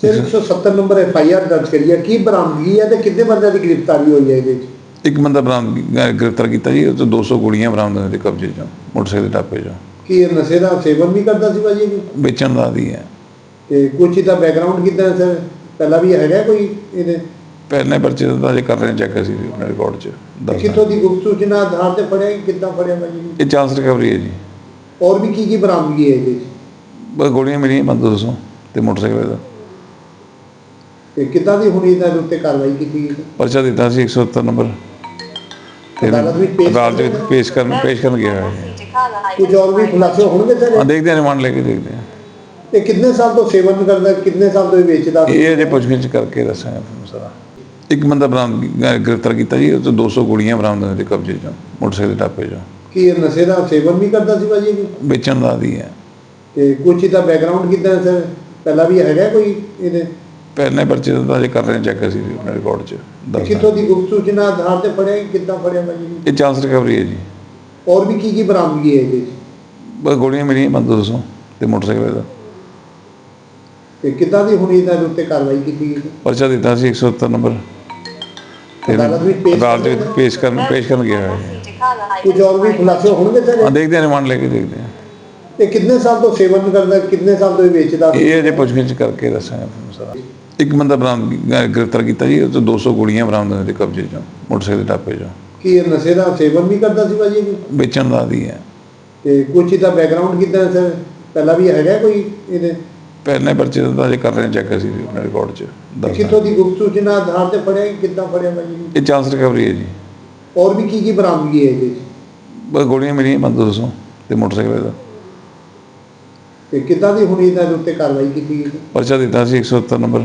ਸਿਰ 170 number F I R ਦਰਜ ਕਰੀ ਹੈ ਕੀ ਬਰਾਮਦਗੀ ਹੈ ਤੇ ਕਿੰਨੇ ਬੰਦਿਆਂ ਦੀ ਗ੍ਰਿਫਤਾਰੀ ਹੋਈ ਹੈ ਇਹਦੇ ਵਿੱਚ? ਇੱਕ ਬੰਦਾ ਬਰਾਮਦ ਗ੍ਰਿਫਤਾਰ ਕੀਤਾ ਜੀ ਉਹ ਤੋਂ 200 ਗੋਲੀਆਂ ਬਰਾਮਦ ਹੋਈਆਂ ਤੇ ਕਬਜ਼ੇ 'ਚੋਂ ਮੋਟਰਸਾਈਕਲ ਦੇ ਟਾਪੇ 'ਚੋਂ। ਕੀ ਇਹ ਨਸ਼ੇ ਦਾ ਸੇਵਨ ਵੀ ਕਰਦਾ ਸੀ ਭਾਜੀ ਇਹ? ਵੇਚਣ ਦਾ ਦੀ ਹੈ। ਤੇ ਕੁਛ ਇਹਦਾ ਬੈਕਗ੍ਰਾਉਂਡ ਕਿੱਦਾਂ ਸਰ? ਪਹਿਲਾਂ ਵੀ ਹੈਗਾ ਕੋਈ ਇਹਦੇ? ਪਹਿਲੇ ਪਰਚੇ ਦਾ ਅਜੇ ਕਰ ਰਹੇ ਚੈੱਕ ਅਸੀਂ ਆਪਣੇ ਰਿਕਾਰਡ 'ਚ ਕਿੱਥੋਂ ਦੀ ਗੁਪਤ ਸੂਚਨਾ ਆਧਾਰ ਤੇ ਫੜਿਆ ਕਿੱਦਾਂ ਫੜਿਆ ਭਾਜੀ? ਇਹ ਚਾਂਸ ਰਿਕਵਰੀ ਹੈ ਜੀ। ਔਰ ਵੀ ਕੀ ਕੀ ਬਰਾਮਦਗੀ ਹੈ ਇਹਦੇ ਵਿੱਚ? ਬਸ ਗੋਲੀਆਂ ਮਿਲੀਆਂ ਬੰਦ 200 ਤੇ ਮੋਟਰਸਾਈਕਲ ਦਾ। ਤੇ ਕਿੱਦਾਂ ਦੀ ਹੁਣ ਇਹਦੇ ਉੱਤੇ ਕਾਰਵਾਈ ਕੀਤੀ ਗਈ? ਪਰਚਾ ਦਿੱਤਾ ਸੀ 170 ਨੰਬਰ। ਤੇ ਅਦਾਲਤ ਵਿੱਚ ਪੇਸ਼ ਅਦਾਲਤ ਦੇ ਵਿੱਚ ਪੇਸ਼ ਕਰਨ ਪੇਸ਼ ਕਰਨ ਗਿਆ ਹੈ। ਕੁਝ ਔਰ ਵੀ ਖੁਲਾਸੇ ਹੋਣਗੇ ਹਾਂ ਸਰ ਦੇਖਦੇ ਹਾਂ ਰਿਮਾਂਡ ਲੈ ਕੇ ਦੇਖਦੇ ਹਾਂ। ਤੇ ਕਿੰਨੇ ਸਾਲ ਤੋਂ ਸੇਵਨ ਕਰਦਾ ਕਿੰਨੇ ਸਾਲ ਤੋਂ ਇਹ ਵੇਚਦਾ? ਇਹ ਅਜੇ ਪੁੱਛਗਿੱਛ ਕਰਕੇ ਦੱਸਾਂਗੇ ਤੁਹਾਨੂੰ ਸਾਰਾ। ਇੱਕ ਬੰਦਾ ਬਰਾਮਦ ਗ੍ਰਿਫਤਾਰ ਕੀਤਾ ਜੀ ਉਹ ਤੋਂ 200 ਗੋਲੀਆਂ ਬਰਾਮਦ ਤੇ ਕਬਜ਼ੇ 'ਚੋਂ ਮੋਟਰਸਾਈਕਲ ਦੇ ਟਾਪੇ 'ਚੋਂ। ਕੀ ਇਹ ਨਸ਼ੇ ਦਾ ਸੇਵਨ ਵੀ ਕਰਦਾ ਸੀ ਭਾਜੀ ਇਹ? ਵੇਚਣ ਦਾ ਦੀ ਹੈ। ਤੇ ਕੁਛ ਇਹਦਾ ਬੈਕਗ੍ਰਾਉਂਡ ਕਿੱਦਾਂ ਸਰ? ਪਹਿਲਾਂ ਵੀ ਹੈਗਾ ਕੋਈ ਇਹਦੇ? ਪਹਿਲੇ ਪਰਚੇ ਦਾ ਅਜੇ ਕਰ ਰਹੇ ਚੈੱਕ ਅਸੀਂ ਆਪਣੇ ਰਿਕਾਰਡ 'ਚ ਦੱਸ ਕਿੱਥੋਂ ਦੀ ਗੁਪਤ ਸੂਚਨਾ ਆਧਾਰ ਤੇ ਫੜਿਆ ਕਿੱਦਾਂ ਫੜਿਆ ਭਾਜੀ? ਇਹ ਚਾਂਸ ਰਿਕਵਰੀ ਹੈ ਜੀ। ਔਰ ਵੀ ਕੀ ਕੀ ਬਰਾਮਦਗੀ ਹੈ ਇਹਦੇ ਵਿੱਚ? ਬਸ ਗੋਲੀਆਂ ਮਿਲੀਆਂ ਬੰਦ 200 ਤੇ ਮੋਟਰਸਾਈਕਲ ਦਾ। ਤੇ ਕਿੱਦਾਂ ਦੀ ਹੁਣ ਇਹਦੇ ਉੱਤੇ ਕਾਰਵਾਈ ਕੀਤੀ ਗਈ? ਪਰਚਾ ਦਿੱਤਾ ਸੀ 170 ਨੰਬਰ। ਤੇ ਅਦਾਲਤ ਵਿੱਚ ਪੇਸ਼ ਕਰਨ ਪੇਸ਼ ਕਰਨ ਗਿਆ ਹੈ ਕੁਝ ਔਰ ਵੀ ਖੁਲਾਸੇ ਹੋਣਗੇ ਹਾਂ ਸਰ ਦੇਖਦੇ ਹਾਂ ਰਿਮਾਂਡ ਲੈ ਕੇ ਦੇਖਦੇ ਹਾਂ। ਤੇ ਕਿੰਨੇ ਸਾਲ ਤੋਂ ਸੇਵਨ ਕਰਦਾ ਕਿੰਨੇ ਸਾਲ ਤੋਂ ਇਹ ਵੇਚਦਾ? ਇਹ ਅਜੇ ਪੁੱਛਗਿੱਛ ਕਰਕੇ ਦੱਸਾਂਗੇ ਤੁਹਾਨੂੰ ਸਾਰਾ। ਇੱਕ ਬੰਦਾ ਬਰਾਮਦ ਅਹ ਗ੍ਰਿਫਤਾਰ ਕੀਤਾ ਜੀ ਉਹ ਤੋਂ 200 ਗੋਲੀਆਂ ਬਰਾਮਦ ਹੋਈਆਂ ਤੇ ਕਬਜ਼ੇ 'ਚੋਂ ਮੋਟਰਸਾਈਕਲ ਦੇ ਟਾਪੇ 'ਚੋਂ। ਕੀ ਇਹ ਨਸ਼ੇ ਦਾ ਸੇਵਨ ਵੀ ਕਰਦਾ ਸੀ ਭਾਜੀ ਇਹ? ਵੇਚਣ ਦਾ ਦੀ ਹੈ। ਤੇ ਕੁਛ ਇਹਦਾ ਬੈਕਗ੍ਰਾਉਂਡ ਕਿੱਦਾਂ ਹੈ ਸਰ? ਪਹਿਲਾਂ ਵੀ ਹੈਗਾ ਕੋਈ ਇਹਦੇ? ਪਹਿਲੇ ਪਰਚੇ ਦਾ ਤਾਂ ਅਜੇ ਕਰ ਰਹੇ ਚੈੱਕ ਅਸੀਂ ਆਪਣੇ ਰਿਕਾਰਡ 'ਚ ਦੱਸ ਕਿੱਥੋਂ ਦੀ ਗੁਪਤ ਸੂਚਨਾ ਆਧਾਰ ਤੇ ਫੜਿਆ ਕਿੱਦਾਂ ਫੜਿਆ ਭਾਜੀ? ਇਹ ਚਾਂਸ ਰਿਕਵਰੀ ਹੈ ਜੀ। ਔਰ ਵੀ ਕੀ ਕੀ ਬਰਾਮਦਗੀ ਹੈ ਇਹਦੇ ਬਸ ਗੋਲੀਆਂ ਮਿਲੀਆਂ ਬੰਦ 200 ਤੇ ਮੋਟਰਸਾਈਕਲ ਦਾ ਤੇ ਕਿੱਦਾਂ ਦੀ ਹੁਣ ਇਹਦੇ ਉੱਤੇ ਕਾਰਵਾਈ ਕੀਤੀ ਗਈ? ਪਰਚਾ ਦਿੱਤਾ ਸੀ 170 ਨੰਬਰ।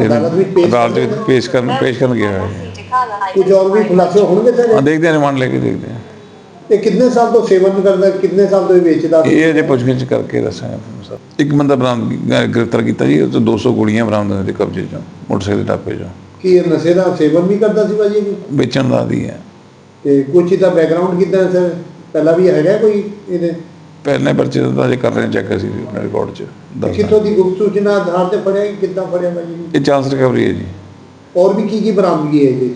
ਤੇ ਅਦਾਲਤ ਵਿੱਚ ਪੇਸ਼ ਅਦਾਲਤ ਦੇ ਵਿੱਚ ਪੇਸ਼ ਕਰਨ ਪੇਸ਼ ਕਰਨ ਗਿਆ ਹੈ ਕੁਝ ਔਰ ਵੀ ਖੁਲਾਸੇ ਹੋਣਗੇ ਹਾਂ ਸਰ ਦੇਖਦੇ ਹਾਂ ਰਿਮਾਂਡ ਲੈ ਕੇ ਦੇਖਦੇ ਹਾਂ ਤੇ ਕਿੰਨੇ ਸਾਲ ਤੋਂ ਸੇਵਨ ਕਰਦਾ ਕਿੰਨੇ ਸਾਲ ਤੋਂ ਇਹ ਵੇਚਦਾ? ਇਹ ਅਜੇ ਪੁੱਛਗਿੱਛ ਕਰਕੇ ਦੱਸਾਂਗੇ ਤੁਹਾਨੂੰ ਸਾਰਾ। ਇੱਕ ਬੰਦਾ ਬਰਾਮਦ ਗ੍ਰਿਫਤਾਰ ਕੀਤਾ ਜੀ ਉਹ ਤੋਂ 200 ਗੋਲੀਆਂ ਬਰਾਮਦ ਹੋਈਆਂ ਤੇ ਕਬਜ਼ੇ 'ਚੋਂ ਮੋਟਰਸਾਈਕਲ ਦੇ ਟਾਪੇ 'ਚੋਂ। ਕੀ ਇਹ ਨਸ਼ੇ ਦਾ ਸੇਵਨ ਵੀ ਕਰਦਾ ਸੀ ਭਾਜੀ ਇਹ? ਵੇਚਣ ਦਾ ਦੀ ਹੈ। ਤੇ ਕੁਛ ਇਹਦਾ ਬੈਕਗ੍ਰਾਉਂਡ ਕਿੱਦਾਂ ਸਰ? ਪਹਿਲਾਂ ਵੀ ਹੈਗਾ ਕੋਈ ਇਹਦੇ? ਪਹਿਲੇ ਪਰਚੇ ਦਾ ਅਜੇ ਕਰ ਰਹੇ ਚੈੱਕ ਅਸੀਂ ਆਪਣੇ ਰਿਕਾਰਡ 'ਚ ਦੱਸ ਕਿੱਥੋਂ ਦੀ ਗੁਪਤ ਸੂਚਨਾ ਆਧਾਰ ਤੇ ਫੜਿਆ ਕਿ ਕਿੱਦਾਂ ਫੜਿਆ ਭਾਜੀ ਇਹ ਚਾਂਸ ਰਿਕਵਰੀ ਹੈ ਜੀ। ਔਰ ਵੀ ਕੀ ਕੀ ਬਰਾਮਦਗੀ ਹੈ ਵਿੱਚ?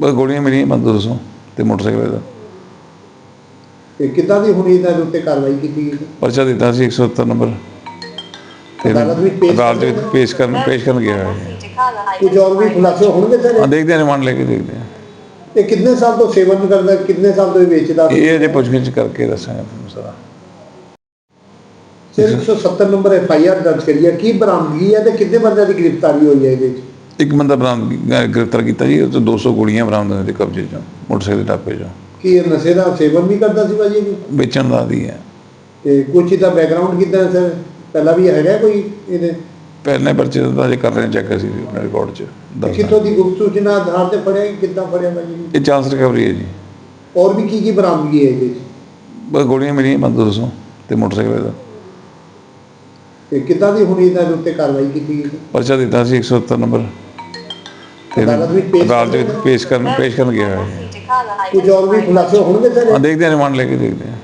ਬਸ ਗੋਲੀਆਂ ਮਿਲੀਆਂ ਬੰਦ 200 ਤੇ ਮੋਟਰਸਾਈਕਲ ਦਾ ਤੇ ਕਿੱਦਾਂ ਦੀ ਹੁਣ ਇਹਦੇ ਉੱਤੇ ਕਾਰਵਾਈ ਕੀਤੀ ਗਈ ਪਰਚਾ ਦਿੱਤਾ ਸੀ 170 ਨੰਬਰ। ਤੇ ਅਦਾਲਤ ਵਿੱਚ ਪੇਸ਼ ਅਦਾਲਤ ਵਿੱਚ ਪੇਸ਼ ਕਰਨ ਪੇਸ਼ ਕਰਨ ਗਿਆ ਹੈ। ਕੁਝ ਔਰ ਵੀ ਖੁਲਾਸੇ ਹੋਣਗੇ ਸਰ? ਹਾਂ ਦੇਖਦੇ ਹਾਂ ਰਿਮਾਂਡ ਲੈ ਕੇ ਦੇਖਦੇ ਹਾਂ। ਤੇ ਕਿੰਨੇ ਸਾਲ ਤੋਂ ਸੇਵਨ ਕਰਦਾ ਕਿੰਨੇ ਸਾਲ ਤੋਂ ਇਹ ਵੇਚਦਾ? ਇਹ ਅਜੇ ਪੁੱਛਗਿੱਛ ਕਰਕੇ ਦੱਸਾਂਗੇ ਤੁਹਾਨੂੰ ਸਾਰਾ। ਸਿਰ 170 ਨੰਬਰ ਐਫ ਆਈ ਆਰ ਦਰਜ ਕਰੀ ਹੈ। ਕੀ ਬਰਾਮਦਗੀ ਹੈ ਤੇ ਕਿੰਨੇ ਬੰਦਿਆਂ ਦੀ ਗ੍ਰਿਫਤਾਰੀ ਹੋਈ ਹੈ ਇਹਦੇ ਵਿੱਚ? ਇੱਕ ਬੰਦਾ ਬਰਾਮਦ ਗ੍ਰਿਫਤਾਰ ਕੀਤਾ ਜੀ ਉਹ ਤੋਂ 200 ਗੋਲੀਆਂ ਬਰਾਮਦ ਹੋਈਆਂ ਤੇ ਕਬਜ਼ੇ 'ਚੋਂ ਮੋਟਰਸਾਈਕਲ ਦੇ ਟਾਪੇ 'ਚੋਂ। ਕੀ ਇਹ ਨਸ਼ੇ ਦਾ ਸੇਵਨ ਵੀ ਕਰਦਾ ਸੀ ਭਾਜੀ ਇਹ? ਵੇਚਣ ਦਾ ਦੀ ਹੈ। ਤੇ ਕੁਛ ਇਹਦਾ ਬੈਕਗ੍ਰਾਉਂਡ ਕਿੱਦਾਂ ਹੈ ਸਰ? ਪਹਿਲਾਂ ਵੀ ਹੈਗਾ ਕੋਈ ਇਹਦੇ? ਪਹਿਲੇ ਪਰਚੇ ਦਾ ਅਜੇ ਕਰ ਰਹੇ ਚੈੱਕ ਅਸੀਂ ਆਪਣੇ ਰਿਕਾਰਡ 'ਚ ਦੱਸ ਕਿੱਥੋਂ ਦੀ ਗੁਪਤ ਸੂਚਨਾ ਆਧਾਰ ਤੇ ਫੜਿਆ ਕਿੱਦਾਂ ਫੜਿਆ ਭਾਜੀ? ਇਹ ਚਾਂਸ ਰਿਕਵਰੀ ਹੈ ਜੀ। ਔਰ ਵੀ ਕੀ ਕੀ ਬਰਾਮਦਗੀ ਹੈ ਇਹਦੇ ਵਿੱਚ? ਬਸ ਗੋਲੀਆਂ ਮਿਲੀਆਂ ਬੰਦ 200 ਤੇ ਮੋਟਰਸਾਈਕਲ ਦਾ। ਤੇ ਕਿੱਦਾਂ ਦੀ ਹੁਣ ਇਹਦੇ ਉੱਤੇ ਕਾਰਵਾਈ ਕੀਤੀ ਗਈ? ਪਰਚਾ ਦਿੱਤਾ ਸੀ 170 ਨੰਬਰ। ਤੇ ਅਦਾਲਤ ਵਿੱਚ ਪੇਸ਼ ਅਦਾਲਤ ਦੇ ਵਿੱਚ ਪੇਸ਼ ਕਰਨ ਪੇਸ਼ ਕਰਨ ਗਿਆ ਹੈ ਕੁਝ ਔਰ ਵੀ ਖੁਲਾਸੇ ਹੋਣਗੇ ਹਾਂ ਸਰ ਦੇਖਦੇ ਹਾਂ ਰਿਮਾਂਡ ਲੈ ਕੇ ਦੇਖਦੇ ਹਾਂ।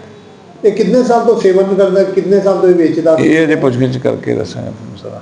ਤੇ ਕਿੰਨੇ ਸਾਲ ਤੋਂ ਸੇਵਨ ਕਰਦਾ ਕਿੰਨੇ ਸਾਲ ਤੋਂ ਇਹ ਵੇਚਦਾ? ਇਹ ਅਜੇ ਪੁੱਛਗਿੱਛ ਕਰਕੇ ਦੱਸਾਂਗੇ ਤੁਹਾਨੂੰ ਸਾਰਾ।